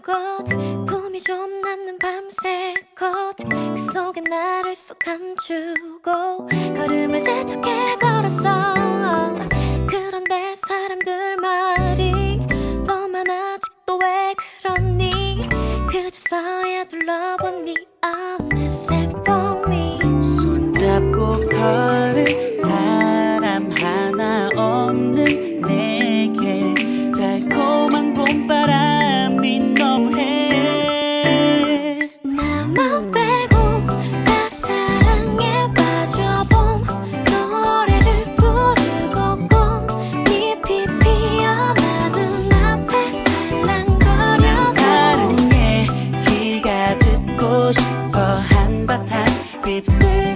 곳 품이 좀 남는 밤새 컷그 속에 나를 쏙 감추고 걸음을 재촉해 걸었어. 그런데 사람들 말이 너만 아직도 왜 그러니? 그저서야 둘러본 네 어느새 봄이. 손잡고 걸 한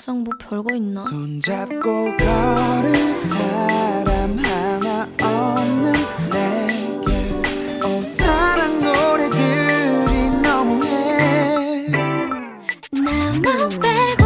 막상 뭐 별거 있나? 손잡고 걸은 사람 하나 없는 내게. 오 사랑 노래들이 너무해. 나만 빼고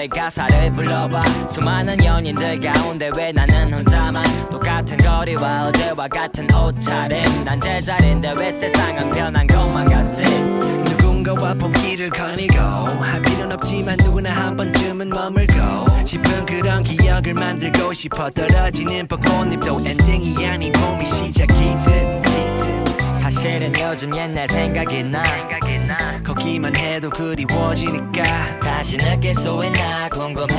노래 가사를 불러봐. 수많은 연인들 가운데 왜 나는 혼자만? 똑같은 거리와 어제와 같은 옷차림. 난 제자리인데 왜 세상은 변한 것만 같지? 누군가와 봄길을 거니고 할 필요는 없지만 누구나 한 번쯤은 머물고 싶은 그런 기억을 만들고 싶어 떨어지는 벚꽃잎도 엔딩이 아닌 봄이 시작이듯 사실은 요즘 옛날 생각이 나. 걷기만 해도 그리워지니까 다시 느낄 수 있나 궁금해